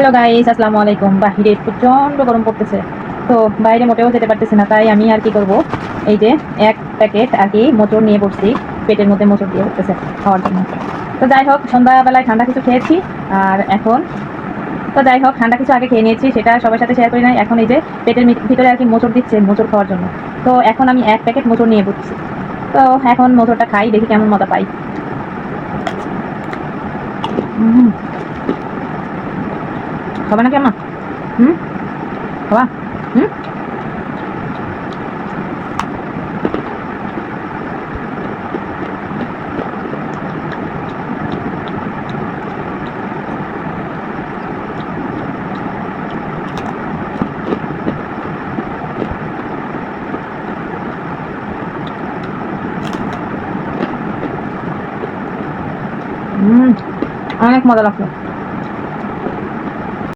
Hello guys আসসালামু আলাইকুম। বাহিরে প্রচণ্ড গরম পড়তেছে। তো বাইরে মোটেও যেতে পারতেছি না, তাই আমি আর কি করব? এই যে এক প্যাকেট আর কি মোচড় নিয়ে পড়ছি পেটের মধ্যে মোচড় দিয়ে উঠতেছে খাওয়ার জন্য। তো যাই হোক, সন্ধ্যাবেলায় ঠান্ডা কিছু খেয়েছি, আর এখন তো যাই হোক, ঠান্ডা কিছু আগে খেয়ে নিয়েছি, সেটা সবার সাথে শেয়ার করি নাই। এখন এই যে পেটের ভিতরে আর কি মোচড় দিচ্ছে মোচড় খাওয়ার জন্য। তো এখন আমি এক প্যাকেট মোচড় নিয়ে পড়ছি তো এখন মোচড়টা খাই, দেখি কেমন মজা পাই। হুম খাবে নাকি আম্মা হুম? খাবা হুম অনেক মজা লাগল।